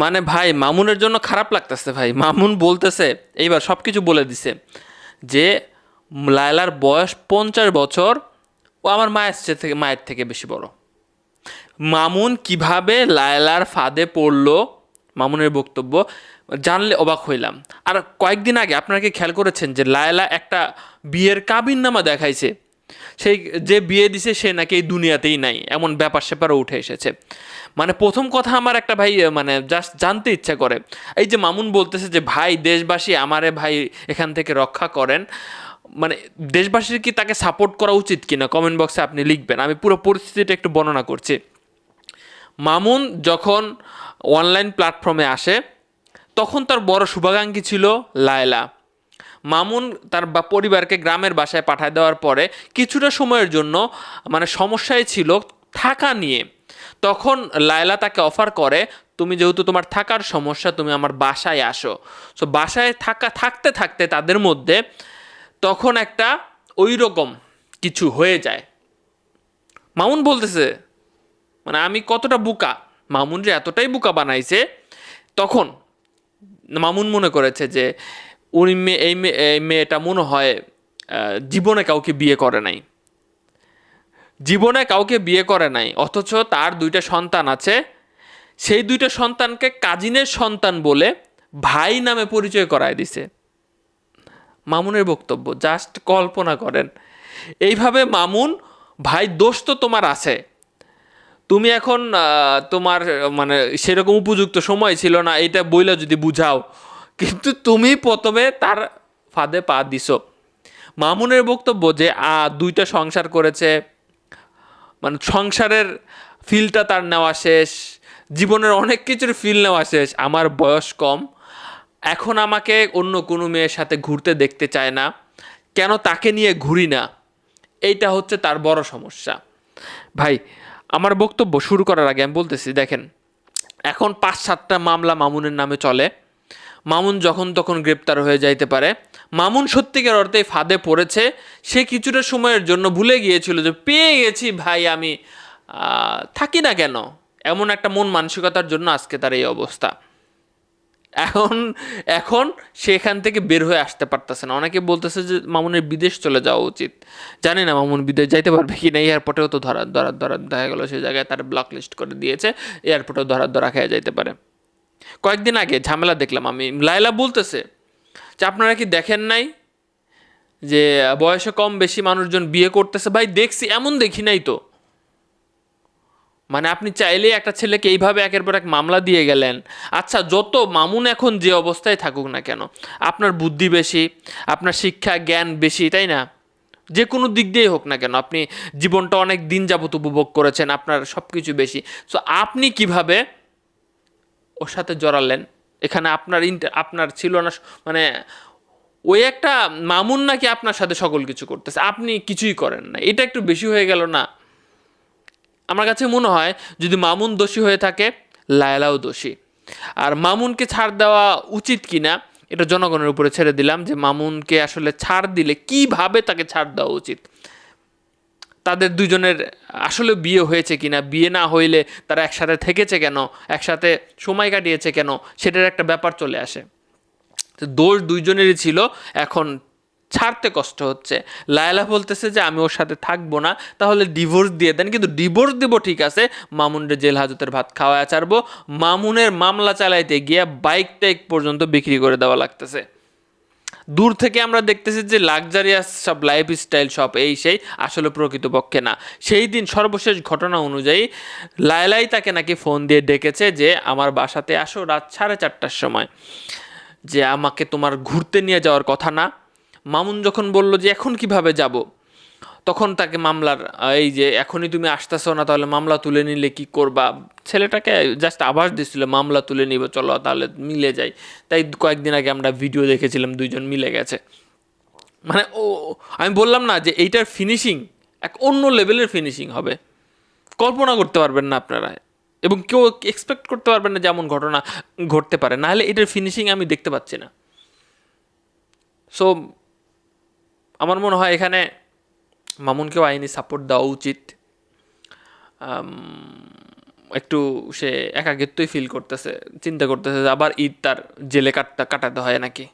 মানে ভাই, মামুনের জন্য খারাপ লাগতেছে ভাই। মামুন বলতেছে, এইবার সব কিছু বলে দিছে যে, লায়লার বয়স পঞ্চাশ বছর, ও আমার মায়ের থেকে মায়ের থেকে বেশি বড়। মামুন কীভাবে লায়লার ফাঁদে পড়ল, মামুনের বক্তব্য জানলে অবাক হইলাম। আর কয়েকদিন আগে আপনারা কি খেয়াল করেছেন যে, লায়লা একটা বিয়ের কাবিন নামা দেখাইছে? সেই যে বিয়ে দিছে সে নাকি এই দুনিয়াতেই নাই, এমন ব্যাপার স্যাপারও উঠে এসেছে। মানে প্রথম কথা আমার একটা ভাই মানে জাস্ট জানতে ইচ্ছা করে। এই যে মামুন বলতেছে যে, ভাই, দেশবাসী আমারে ভাই এখান থেকে রক্ষা করেন। মানে দেশবাসীর কি তাকে সাপোর্ট করা উচিত কিনা কমেন্ট বক্সে আপনি লিখবেন। আমি পুরো পরিস্থিতিটা একটু বর্ণনা করছি। মামুন যখন অনলাইন প্ল্যাটফর্মে আসে, তখন তার বড় শুভাকাঙ্ক্ষী ছিল লায়লা। মামুন তার বা পরিবারকে গ্রামের বাসায় পাঠায় দেওয়ার পরে কিছুটা সময়ের জন্য মানে সমস্যায় ছিল থাকা নিয়ে। তখন লায়লা তাকে অফার করে, তুমি যেহেতু তোমার থাকার সমস্যা, তুমি আমার বাসায় আসো। সো বাসায় থাকা, থাকতে থাকতে তাদের মধ্যে তখন একটা ওই রকম কিছু হয়ে যায়। মামুন বলতেছে মানে আমি কতটা বুকা? মামুন যে এতটাই বুকা বানাইছে। তখন মামুন মনে করেছে যে উনি মেয়ে এই মেয়ে এই মেয়েটা মনে হয় জীবনে কাউকে বিয়ে করে নাই। জীবনে কাউকে বিয়ে করে নাই, অথচ তার দুইটা সন্তান আছে। সেই দুইটা সন্তানকে কাজিনের সন্তান বলে ভাই নামে পরিচয় করায় দিছে। মামুনের বক্তব্য, জাস্ট কল্পনা করেন। এইভাবে, মামুন, ভাই দোষ তো তোমার আছে। তুমি এখন তোমার মানে সেরকম উপযুক্ত সময় ছিল না এটা বইলে যদি বুঝাও কিন্তু তুমি প্রথমে তার ফাঁদে পা দিছো। মামুনের বক্তব্য যে দুইটা সংসার করেছে মানে সংসারের ফিলটা তার নেওয়া শেষ, জীবনের অনেক কিছুর ফিল নেওয়া শেষ, আমার বয়স কম, এখন আমাকে অন্য কোনো মেয়ের সাথে ঘুরতে দেখতে চায় না, কেন তাকে নিয়ে ঘুরি না? এইটা হচ্ছে তার বড় সমস্যা। ভাই, আমার বক্তব্য শুরু করার আগে আমি বলতেছি, দেখেন, এখন পাঁচ সাতটা মামলা মামুনের নামে চলে। মামুন যখন তখন গ্রেপ্তার হয়ে যাইতে পারে। মামুন সত্যিকার অর্থে ফাঁদে পড়েছে। সে কিছুটা সময়ের জন্য ভুলে গিয়েছিল যে, পেয়ে গেছি ভাই আমি। থাকি না কেন? এমন একটা মন মানসিকতার জন্য আজকে তার এই অবস্থা। এখন এখন সেখান থেকে বের হয়ে আসতে পারতেছে না। অনেকে বলতেছে যে, মামুনের বিদেশ চলে যাওয়া উচিত। জানি না মামুন বিদেশ যাইতে পারবে কি না এয়ারপোর্টেও তো ধরা ধরা ধরা দেখা গেলো সেই জায়গায় তার ব্লক লিস্ট করে দিয়েছে। এয়ারপোর্টেও ধরা ধরা খেয়ে যাইতে পারে। কয়েকদিন আগে ঝামেলা দেখলাম আমি। লাইলা বলতেছে যে, আপনারা কি দেখেন নাই যে বয়সে কম বেশি মানুষজন বিয়ে করতেছে? ভাই, দেখছি, এমন দেখি নাই তো। মানে আপনি চাইলেই একটা ছেলেকে এইভাবে একের পর এক মামলা দিয়ে গেলেন? আচ্ছা যত মামুন এখন যে অবস্থায় থাকুক না কেন, আপনার বুদ্ধি বেশি, আপনার শিক্ষা, জ্ঞান বেশি, তাই না? যে কোনো দিক দিয়েই হোক না কেন, আপনি জীবনটা অনেক দিন যাবত উপভোগ করেছেন, আপনার সব কিছু বেশি। সো, আপনি কীভাবে ওর সাথে জড়ালেন। এখানে আপনার ইন্টার আপনার ছিল না মানে ওই একটা মামুন নাকি আপনার সাথে সকল কিছু করতেছে। আপনি কিছুই করেন না। এটা একটু বেশি হয়ে গেল না। আমার কাছে মনে হয়, যদি মামুন দোষী হয়ে থাকে, লায়লাও দোষী। আর মামুনকে ছাড় দেওয়া উচিত কিনা, এটা জনগণের উপরে ছেড়ে দিলাম যে মামুনকে আসলে ছাড় দিলে কীভাবে তাকে ছাড় দেওয়া উচিত। তাদের দুজনের আসলে বিয়ে হয়েছে কিনা? বিয়ে না হইলে তারা একসাথে থেকেছে কেন? একসাথে সময় কাটিয়েছে কেন? সেটার একটা ব্যাপার চলে আসে। দোষ দুইজনেরই ছিল, এখন ছাড়তে কষ্ট হচ্ছে। লায়লা বলতেছে যে, আমি ওর সাথে থাকব না, তাহলে ডিভোর্স দিয়ে দেন। কিন্তু ডিভোর্স দেবো ঠিক আছে, মামুনের জেল হাজতের ভাত খাওয়া ছাড়বো। মামুনের মামলা চালাইতে গিয়ে বাইক টাইক পর্যন্ত বিক্রি করে দেওয়া লাগতেছে। দূর থেকে আমরা দেখতেছি যে লাক্সারিয়াস সব লাইফ স্টাইল সব এই সেই আসলে প্রকৃতপক্ষে না। সেই দিন সর্বশেষ ঘটনা অনুযায়ী লায়লাই তাকে নাকি ফোন দিয়ে ডেকেছে যে, আমার বাসাতে আসো রাত সাড়ে চারটার সময়। যে আমাকে তোমার ঘুরতে নিয়ে যাওয়ার কথা না। মামুন যখন বলল যে, এখন কীভাবে যাব? তখন তাকে মামলার এই যে এখনই তুমি আসতেছো না, তাহলে মামলা তুলে নিলে কি করবা? ছেলেটাকে জাস্ট আভাস দিছিল, মামলা তুলে নিব, চলো তাহলে মিলে যাই। তাই কয়েকদিন আগে আমরা ভিডিও দেখেছিলাম, দুইজন মিলে গেছে। মানে ও, আমি বললাম না যে এইটার ফিনিশিং এক অন্য লেভেলের ফিনিশিং হবে। কল্পনা করতে পারবেন না আপনারা। এবং কেউ এক্সপেক্ট করতে পারবেন না যেমন ঘটনা ঘটতে পারে। নাহলে এটার ফিনিশিং আমি দেখতে পাচ্ছি না। সো আমার মনে হয় এখানে মামুনকেও আইনি সাপোর্ট দেওয়া উচিত। একটু সে একাকিত্বই ফিল করতেছে, চিন্তা করতেছে আবার ঈদ তার জেলে কাটতে কাটাতে হয় নাকি?